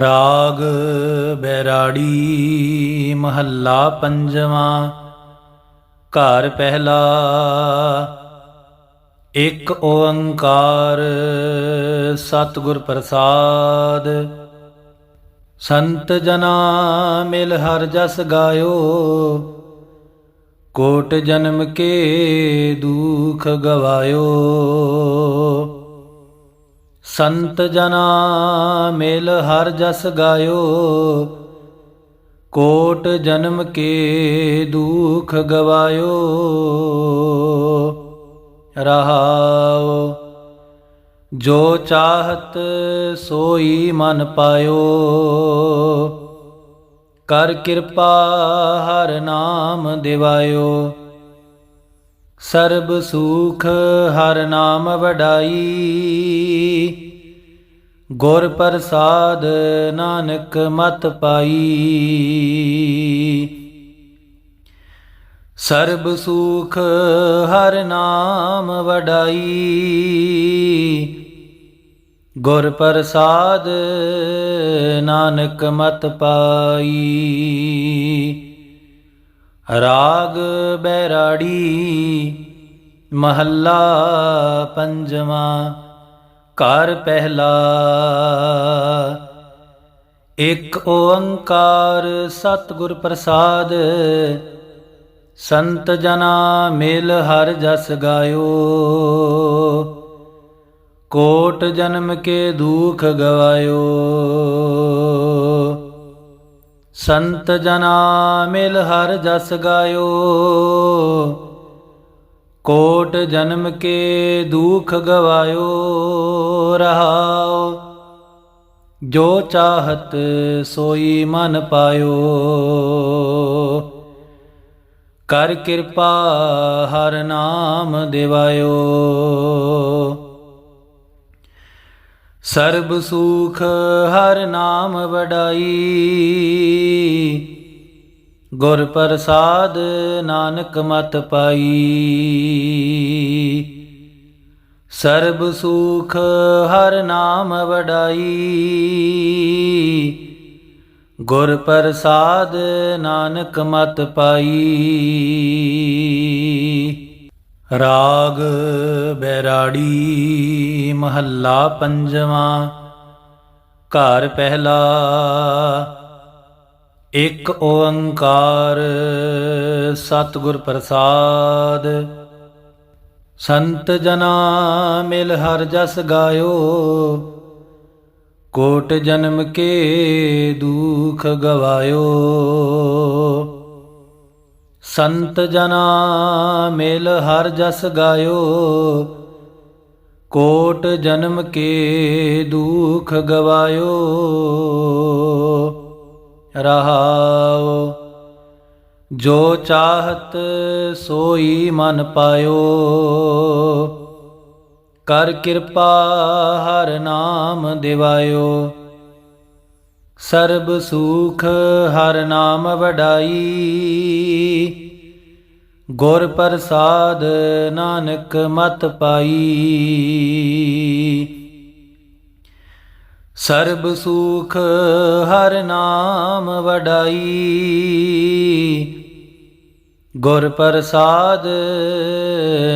ਰਾਗ ਬੈਰਾੜੀ ਮਹੱਲਾ ਪੰਜਵਾਂ, ਘਰ ਪਹਿਲਾ, ਇੱਕ ਓੰਕਾਰ ਸਤਿਗੁਰ ਪ੍ਰਸਾਦ। ਸੰਤ ਜਨਾ ਮਿਲ ਹਰ ਜਸ ਗਾਇਓ, ਕੋਟ ਜਨਮ ਕੇ ਦੁਖ ਗਵਾਇਓ। ਸੰਤ ਜਨਾ ਮਿਲ ਹਰ ਜਸ ਗਾਇਓ, ਕੋਟ ਜਨਮ ਕੇ ਦੁਖ ਗਵਾਇਓ। ਰਹਾਉ, ਜੋ ਚਾਹਤ ਸੋਈ ਮਨ ਪਾਇਓ। ਕਰ ਕਿਰਪਾ ਹਰ ਨਾਮ ਦਿਵਾਇਓ। ਸਰਬ ਸੁਖ ਹਰ ਨਾਮ ਵਡਾਈ। ਗੁਰ ਪ੍ਰਸਾਦ ਨਾਨਕ ਮਤ ਪਾਈ। ਸਰਬ ਸੁਖ ਹਰ ਨਾਮ ਵਡਾਈ। ਗੁਰ ਪ੍ਰਸਾਦ ਨਾਨਕ ਮਤ ਪਾਈ। ਰਾਗ ਬੈਰਾੜੀ ਮਹੱਲਾ ਪੰਜਵਾਂ। ਘਰ ਪਹਿਲਾ। ਇੱਕ ਓੰਕਾਰ ਸਤਿਗੁਰ ਪ੍ਰਸਾਦ, ਸੰਤ ਜਨਾ ਮਿਲ ਹਰ ਜਸ ਗਾਇਓ। ਕੋਟ ਜਨਮ ਕੇ ਦੁਖ ਗਵਾਇਓ। ਸੰਤ ਜਨਾ ਮਿਲ ਹਰ ਜਸ ਗਾਇਓ। ਕੋਟ ਜਨਮ ਕੇ ਦੁਖ ਗਵਾਇਓ ਰਹਾਉ ਜੋ ਚਾਹਤ ਸੋਈ ਮਨ ਪਾਇਓ। ਕਰ ਕਿਰਪਾ ਹਰ ਨਾਮ ਦਿਵਾਇਓ। ਸਰਬ ਸੁਖ ਹਰ ਨਾਮ ਵਡਾਈ। ਗੁਰ ਪ੍ਰਸਾਦ ਨਾਨਕ ਮਤ ਪਾਈ। ਸਰਬ ਸੁਖ ਹਰ ਨਾਮ ਵਡਾਈ। ਗੁਰ ਪ੍ਰਸਾਦ ਨਾਨਕ ਮਤ ਪਾਈ। ਰਾਗ ਬੈਰਾੜੀ ਮਹੱਲਾ ਪੰਜਵਾਂ। ਘਰ ਪਹਿਲਾ ਇਕ ਓੰਕਾਰ ਸਤਿਗੁਰ ਪ੍ਰਸਾਦ। ਸੰਤ ਜਨਾ ਮਿਲ ਹਰ ਜਸ ਗਾਇਓ, ਕੋਟ ਜਨਮ ਕੇ ਦੁਖ ਗਵਾਇਓ। ਸੰਤ ਜਨਾ ਮਿਲ ਹਰ ਜਸ ਗਾਇਓ, ਕੋਟ ਜਨਮ ਕੇ ਦੁਖ ਗਵਾਇਓ। ਰਹਾਉ। ਜੋ ਚਾਹਤ ਸੋਈ ਮਨ ਪਾਇਓ। ਕਰ ਕਿਰਪਾ ਹਰ ਨਾਮ ਦਿਵਾਇਓ। ਸਰਬ ਸੁਖ ਹਰ ਨਾਮ ਵਡਾਈ। ਗੁਰ ਪ੍ਰਸਾਦ ਨਾਨਕ ਮਤ ਪਾਈ। ਸਰਬ ਸੁਖ ਹਰ ਨਾਮ ਵਡਾਈ। ਗੁਰ ਪ੍ਰਸਾਦ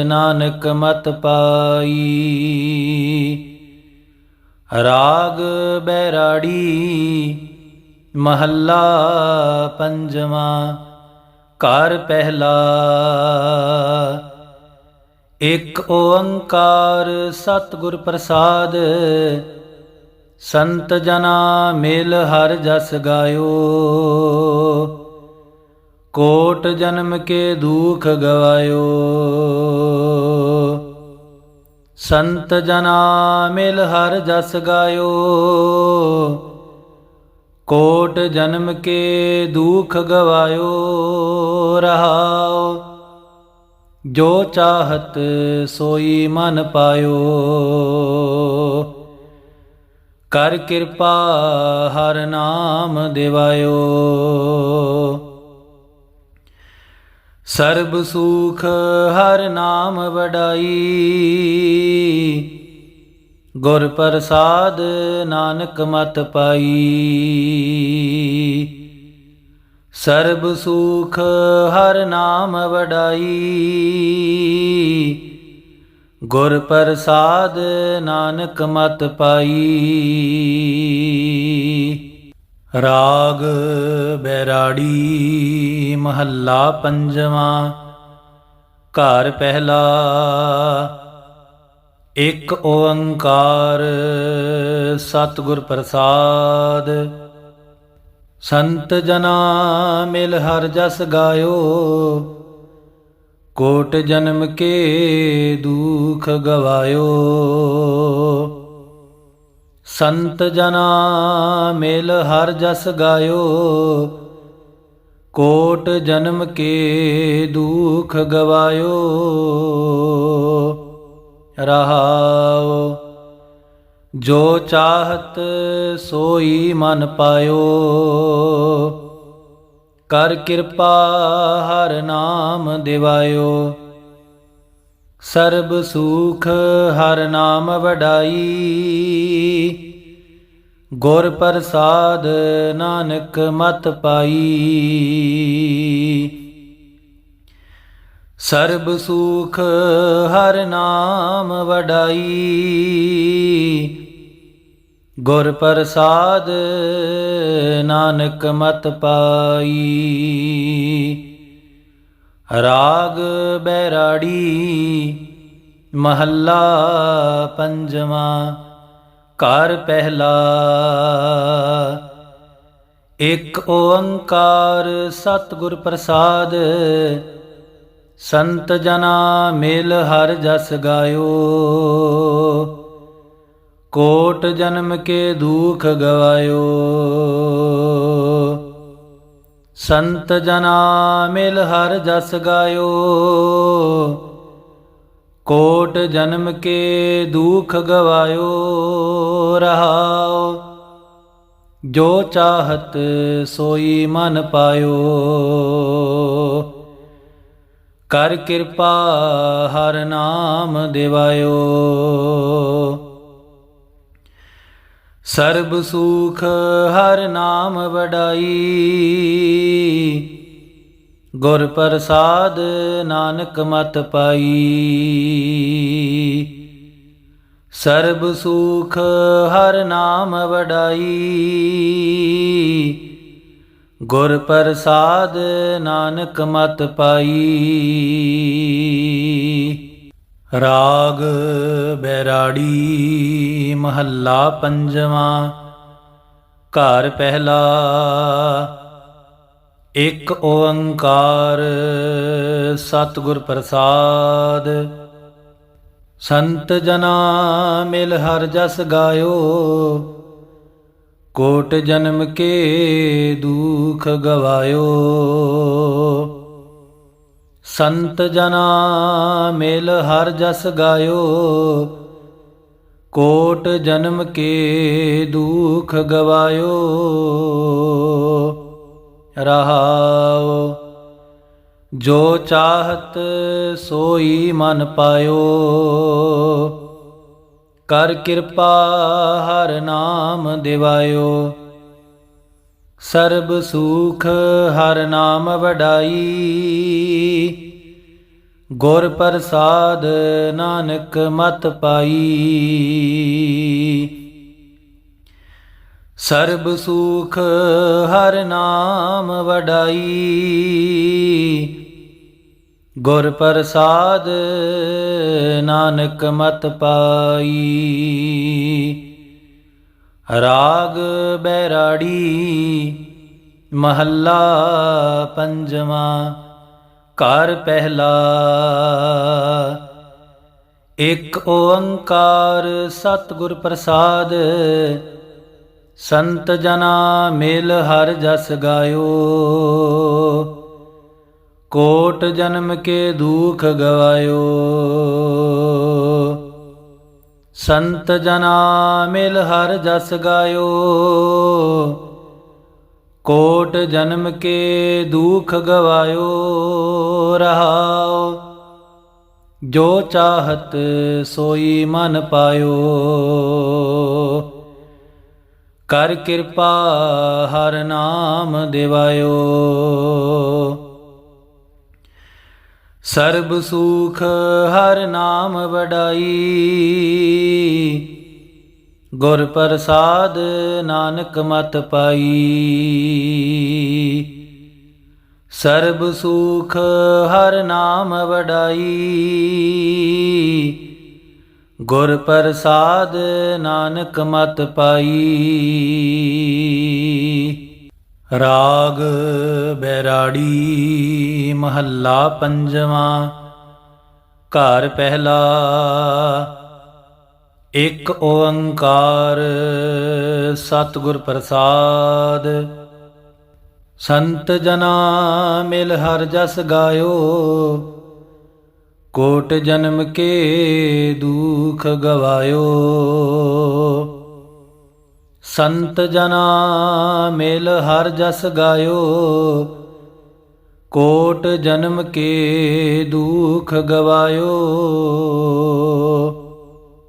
ਨਾਨਕ ਮਤ ਪਾਈ। ਰਾਗ ਬੈਰਾੜੀ ਮਹੱਲਾ ਪੰਜਵਾਂ, ਘਰ ਪਹਿਲਾ। ਇੱਕ ਓੰਕਾਰ ਸਤਿਗੁਰ ਪ੍ਰਸਾਦ ਸੰਤ ਜਨਾ ਮਿਲ ਹਰ ਜਸ ਗਾਇਓ। ਕੋਟ ਜਨਮ ਕੇ ਦੁਖ ਗਵਾਇਓ। ਸੰਤ ਜਨਾ ਮਿਲ ਹਰ ਜਸ ਗਾਇਓ। ਕੋਟ ਜਨਮ ਕੇ ਦੁਖ ਗਵਾਇਓ। ਰਹਾਉ ਜੋ ਚਾਹਤ ਸੋਈ ਮਨ ਪਾਇਓ। ਕਰ ਕਿਰਪਾ ਹਰ ਨਾਮ ਦਿਵਾਇਓ। ਸਰਬ ਸੁਖ ਹਰ ਨਾਮ ਵਡਾਈ। ਗੁਰ ਪ੍ਰਸਾਦ ਨਾਨਕ ਮਤ ਪਾਈ। ਸਰਬ ਸੁਖ ਹਰ ਨਾਮ ਵਡਾਈ। ਗੁਰ ਪ੍ਰਸਾਦ ਨਾਨਕ ਮਤ ਪਾਈ। ਰਾਗ ਬੈਰਾੜੀ ਮਹੱਲਾ ਪੰਜਵਾਂ। ਘਰ ਪਹਿਲਾ ਇੱਕ ਓੰਕਾਰ ਸਤਿਗੁਰ ਪ੍ਰਸਾਦ। ਸੰਤ ਜਨਾ ਮਿਲ ਹਰ ਜਸ ਗਾਇਓ। ਕੋਟ ਜਨਮ ਕੇ ਦੁਖ ਗਵਾਇਓ। ਸੰਤ ਜਨਾ ਮਿਲ ਹਰ ਜਸ ਗਾਇਓ। ਕੋਟ ਜਨਮ ਕੇ ਦੁਖ ਗਵਾਇਓ। ਰਹਾਉ ਜੋ ਚਾਹਤ ਸੋਈ ਮਨ ਪਾਇਓ। ਕਰ ਕਿਰਪਾ ਹਰ ਨਾਮ ਦਿਵਾਇਓ। ਸਰਬ ਸੁਖ ਹਰ ਨਾਮ ਵਡਾਈ। ਗੁਰ ਪ੍ਰਸਾਦ ਨਾਨਕ ਮਤ ਪਾਈ। ਸਰਬ ਸੁਖ ਹਰ ਨਾਮ ਵਡਾਈ। ਗੁਰ ਪ੍ਰਸਾਦ ਨਾਨਕ ਮਤ ਪਾਈ। ਰਾਗ ਬੈਰਾੜੀ ਮਹੱਲਾ ਪੰਜਵਾਂ, ਘਰ ਪਹਿਲਾ। ਇੱਕ ਓੰਕਾਰ ਸਤਿਗੁਰ ਪ੍ਰਸਾਦ, ਸੰਤ ਜਨਾ ਮਿਲ ਹਰ ਜਸ ਗਾਇਓ। ਕੋਟ ਜਨਮ ਕੇ ਦੁਖ ਗਵਾਇਓ। ਸੰਤ ਜਨਾ ਮਿਲ ਹਰ ਜਸ ਗਾਇਓ। ਕੋਟ ਜਨਮ ਕੇ ਦੁਖ ਗਵਾਇਓ। ਰਹਾਉ ਜੋ ਚਾਹਤ ਸੋਈ ਮਨ ਪਾਇਓ। ਕਰ ਕਿਰਪਾ ਹਰ ਨਾਮ ਦਿਵਾਇਓ। ਸਰਬ ਸੁਖ ਹਰ ਨਾਮ ਵਡਾਈ। ਗੁਰ ਪ੍ਰਸਾਦ ਨਾਨਕ ਮਤ ਪਾਈ। ਸਰਬ ਸੁਖ ਹਰ ਨਾਮ ਵਡਾਈ। ਗੁਰ ਪ੍ਰਸਾਦ ਨਾਨਕ ਮਤ ਪਾਈ। ਰਾਗ ਬੈਰਾੜੀ ਮਹੱਲਾ ਪੰਜਵਾਂ, ਘਰ ਪਹਿਲਾ, ਇੱਕ ਓੰਕਾਰ ਸਤਿਗੁਰ ਪ੍ਰਸਾਦ। ਸੰਤ ਜਨਾ ਮਿਲ ਹਰ ਜਸ ਗਾਇਓ, ਕੋਟ ਜਨਮ ਕੇ ਦੁਖ ਗਵਾਇਓ। ਸੰਤ ਜਨਾ ਮਿਲ ਹਰ ਜਸ ਗਾਇਓ, ਕੋਟ ਜਨਮ ਕੇ ਦੁਖ ਗਵਾਇਓ। ਰਹਾਉ, ਜੋ ਚਾਹਤ ਸੋਈ ਮਨ ਪਾਇਓ। ਕਰ ਕਿਰਪਾ ਹਰ ਨਾਮ ਦਿਵਾਇਓ। ਸਰਬ ਸੁਖ ਹਰ ਨਾਮ ਵਡਾਈ। ਗੁਰ ਪ੍ਰਸਾਦ ਨਾਨਕ ਮਤ ਪਾਈ। ਸਰਬ ਸੁਖ ਹਰ ਨਾਮ ਵਡਾਈ। ਗੁਰ ਪ੍ਰਸਾਦ ਨਾਨਕ ਮਤ ਪਾਈ। ਰਾਗ ਬੈਰਾੜੀ ਮਹੱਲਾ ਪੰਜਵਾਂ। ਘਰ ਪਹਿਲਾ। ਇੱਕ ਓੰਕਾਰ ਸਤਿਗੁਰ ਪ੍ਰਸਾਦ, ਸੰਤ ਜਨਾ ਮਿਲ ਹਰ ਜਸ ਗਾਇਓ। ਕੋਟ ਜਨਮ ਕੇ ਦੁਖ ਗਵਾਇਓ। ਸੰਤ ਜਨਾ ਮਿਲ ਹਰ ਜਸ ਗਾਇਓ। ਕੋਟ ਜਨਮ ਕੇ ਦੁਖ ਗਵਾਇਓ ਰਹਾਉ ਜੋ ਚਾਹਤ ਸੋਈ ਮਨ ਪਾਇਓ। ਕਰ ਕਿਰਪਾ ਹਰ ਨਾਮ ਦਿਵਾਇਓ। ਸਰਬ ਸੁਖ ਹਰ ਨਾਮ ਵਡਾਈ। ਗੁਰ ਪ੍ਰਸਾਦ ਨਾਨਕ ਮਤ ਪਾਈ। ਸਰਬ ਸੁਖ ਹਰ ਨਾਮ ਵਡਾਈ। ਗੁਰ ਪ੍ਰਸਾਦ ਨਾਨਕ ਮਤ ਪਾਈ। ਰਾਗ ਬੈਰਾੜੀ ਮਹੱਲਾ ਪੰਜਵਾਂ। ਘਰ ਪਹਿਲਾ ਇਕ ਓੰਕਾਰ ਸਤਿਗੁਰ ਪ੍ਰਸਾਦ। ਸੰਤ ਜਨਾ ਮਿਲ ਹਰ ਜਸ ਗਾਇਓ, ਕੋਟ ਜਨਮ ਕੇ ਦੁਖ ਗਵਾਇਓ। ਸੰਤ ਜਨਾ ਮਿਲ ਹਰ ਜਸ ਗਾਇਓ, ਕੋਟ ਜਨਮ ਕੇ ਦੁਖ ਗਵਾਇਓ।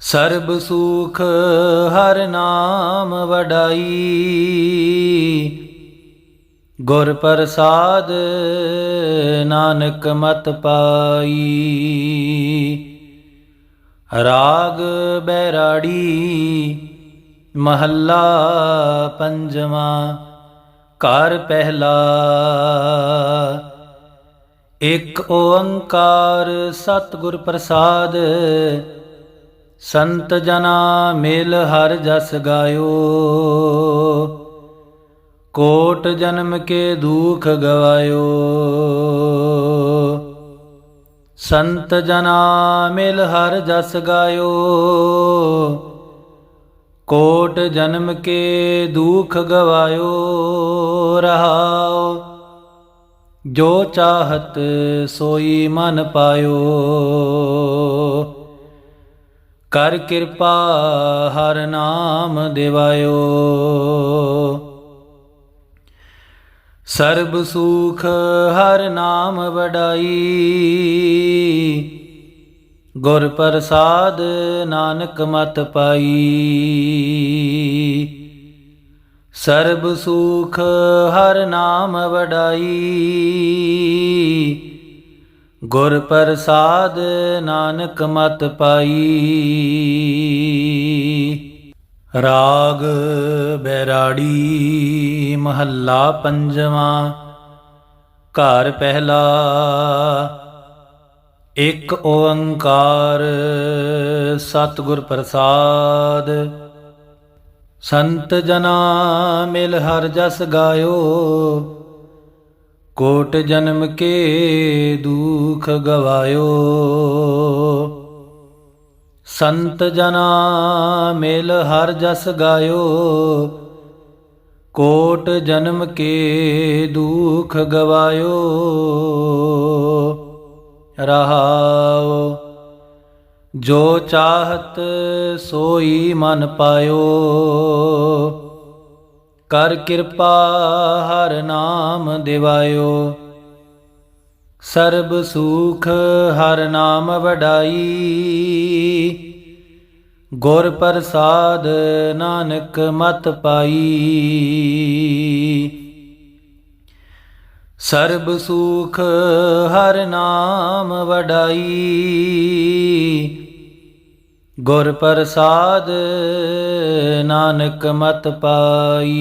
ਸਰਬ ਸੁਖ ਹਰ ਨਾਮ ਵਡਾਈ। ਗੁਰ ਪ੍ਰਸਾਦ ਨਾਨਕ ਮਤ ਪਾਈ। ਰਾਗ ਬੈਰਾੜੀ ਮਹੱਲਾ ਪੰਜਵਾਂ, ਘਰ ਪਹਿਲਾ। ਇੱਕ ਓੰਕਾਰ ਸਤਿਗੁਰ ਪ੍ਰਸਾਦ ਸੰਤ ਜਨਾ ਮਿਲ ਹਰ ਜਸ ਗਾਇਓ। ਕੋਟ ਜਨਮ ਕੇ ਦੁਖ ਗਵਾਇਓ। ਸੰਤ ਜਨਾ ਮਿਲ ਹਰ ਜਸ ਗਾਇਓ। ਕੋਟ ਜਨਮ ਕੇ ਦੁਖ ਗਵਾਇਓ। ਰਹਾਉ ਜੋ ਚਾਹਤ ਸੋਈ ਮਨ ਪਾਇਓ। ਕਰ ਕਿਰਪਾ ਹਰ ਨਾਮ ਦਿਵਾਇਓ। ਸਰਬ ਸੁਖ ਹਰ ਨਾਮ ਵਡਾਈ। ਗੁਰ ਪ੍ਰਸਾਦ ਨਾਨਕ ਮਤ ਪਾਈ। ਸਰਬ ਸੁਖ ਹਰ ਨਾਮ ਵਡਾਈ। ਗੁਰ ਪ੍ਰਸਾਦ ਨਾਨਕ ਮਤ ਪਾਈ। ਰਾਗ ਬੈਰਾੜੀ ਮਹੱਲਾ ਪੰਜਵਾਂ। ਘਰ ਪਹਿਲਾ ਇੱਕ ਓੰਕਾਰ ਸਤਿਗੁਰ ਪ੍ਰਸਾਦ। ਸੰਤ ਜਨਾ ਮਿਲ ਹਰ ਜਸ ਗਾਇਓ। ਕੋਟ ਜਨਮ ਕੇ ਦੁਖ ਗਵਾਇਓ। ਸੰਤ ਜਨਾ ਮਿਲ ਹਰ ਜਸ ਗਾਇਓ। ਕੋਟ ਜਨਮ ਕੇ ਦੁਖ ਗਵਾਇਓ। ਰਹਾਉ ਜੋ ਚਾਹਤ ਸੋਈ ਮਨ ਪਾਇਓ। ਕਰ ਕਿਰਪਾ ਹਰ ਨਾਮ ਦਿਵਾਇਓ। ਸਰਬ ਸੁਖ ਹਰ ਨਾਮ ਵਡਾਈ। ਗੁਰ ਪ੍ਰਸਾਦ ਨਾਨਕ ਮਤ ਪਾਈ। ਸਰਬ ਸੁਖ ਹਰ ਨਾਮ ਵਡਾਈ। ਗੁਰ ਪ੍ਰਸਾਦ ਨਾਨਕ ਮਤ ਪਾਈ।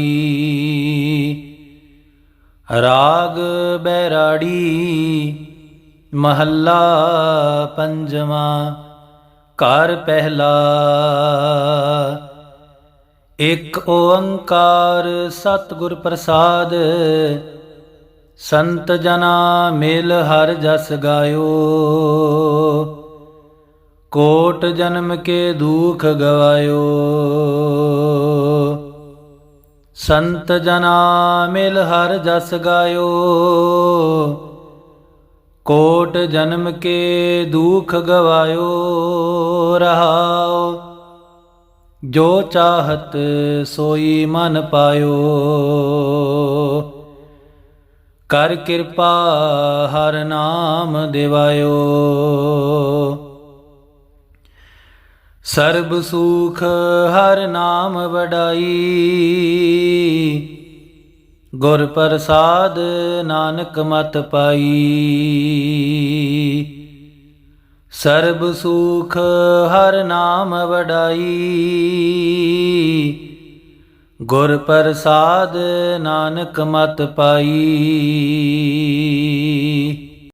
ਰਾਗ ਬੈਰਾੜੀ ਮਹੱਲਾ ਪੰਜਵਾਂ, ਘਰ ਪਹਿਲਾ। ਇੱਕ ਓੰਕਾਰ ਸਤਿਗੁਰ ਪ੍ਰਸਾਦ, ਸੰਤ ਜਨਾ ਮਿਲ ਹਰ ਜਸ ਗਾਇਓ। ਕੋਟ ਜਨਮ ਕੇ ਦੁਖ ਗਵਾਇਓ। ਸੰਤ ਜਨਾ ਮਿਲ ਹਰ ਜਸ ਗਾਇਓ। ਕੋਟ ਜਨਮ ਕੇ ਦੁਖ ਗਵਾਇਓ। ਰਹਾਓ, ਜੋ ਚਾਹਤ ਸੋਈ ਮਨ ਪਾਇਓ। ਕਰ ਕਿਰਪਾ ਹਰ ਨਾਮ ਦਿਵਾਇਓ। ਸਰਬ ਸੁਖ ਹਰ ਨਾਮ ਵਡਾਈ। ਗੁਰ ਪ੍ਰਸਾਦ ਨਾਨਕ ਮਤ ਪਾਈ। ਸਰਬ ਸੁਖ ਹਰ ਨਾਮ ਵਡਾਈ। ਗੁਰ ਪ੍ਰਸਾਦ ਨਾਨਕ ਮਤ ਪਾਈ।